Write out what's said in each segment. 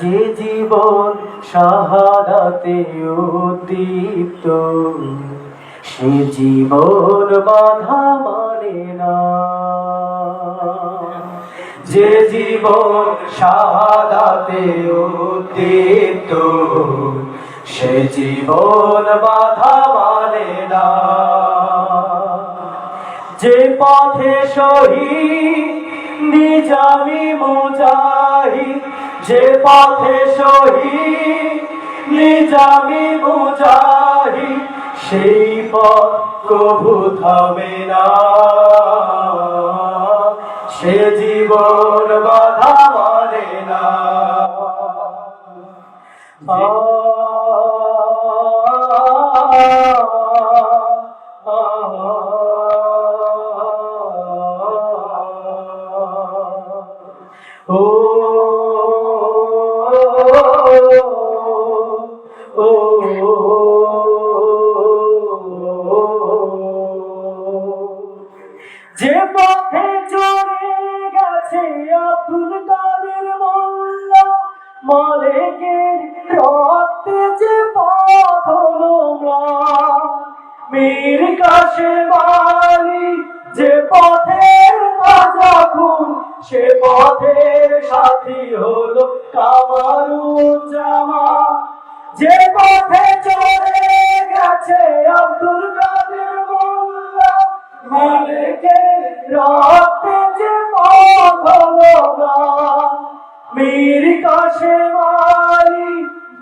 যে জীবন শাহাদাতে উদ্দীপ্ত সে জীবন বাধা মানে না। যে জীবন শাহাদাতে উদ্দীপ্ত সে জীবন বাধা মানে না। যে পথে শহীদ, নিজামি, মুজাহিদ, যে পথে শহীদ, নিজামি, মুজাহিদ, সেই পথ কবু থামে না। সে জীবন বাধা মানে না। যে পথে চলে গেছে আব্দুল কাদের মোল্লা, মালিকের রক্তে যে পথ হলো মীর কাশেম আলী যে পথের তাজা খুন, সে পথের সাথী হলো কামারুজ্জামা যে পথে চলে গেছে আব্দুল কাদের মোল্লা, মালিকের রক্তে যে পথ ম্লান। মীর কাশেম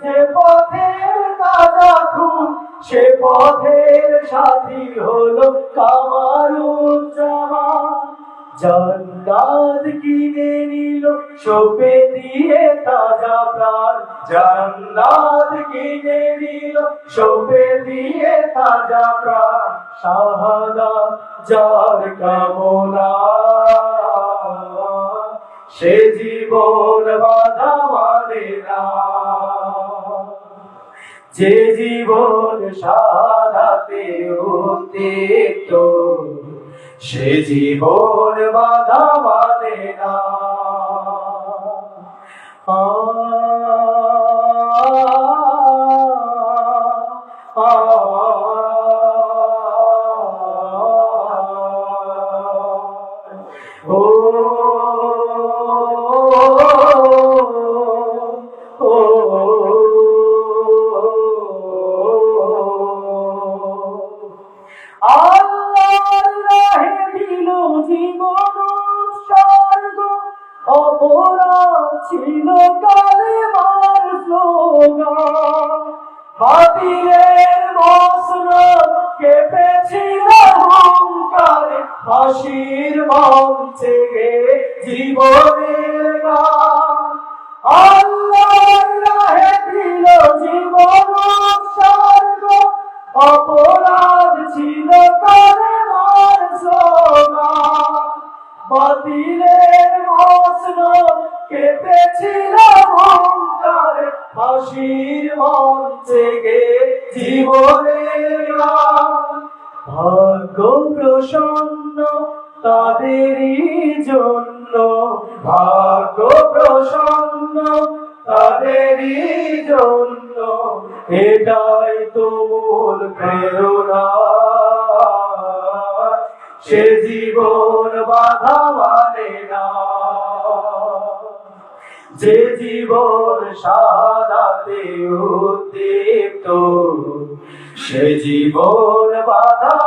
যে পথের তাজা খুন, সে পথের সাথী হলো কামারুজ্জামা জান্নাত কিনে নিল, সোপে দিয়ে তাজা প্রাণ। জান্নাত কিনে নিল, সোপে দিয়ে তাজা প্রাণ। শাহাদা, যার কামনা সে জীবন বাধা মানে না। যে জীবন সাধাতে উত্তেক্ত সে জীবন বাধা বাদে না আ, অপরাধ ছিল কালেমার স্লোগান। বাতিলের কেঁপেছিল ফাঁসির মঞ্চে জীবনের গান। আল্লাহর কেঁপেছিল অহংকারে ফাঁসির মঞ্চে গে জীবনের। ভাগ্য প্রসন্ন তাদেরই জন্য, ভাগ্য প্রসন্ন তাদেরই জন্য, এটাই তো মূল প্রেরণা সে জীবন বাধা যে জীবন সাদাতে উদ্দীপ্ত সে জীবন বাধা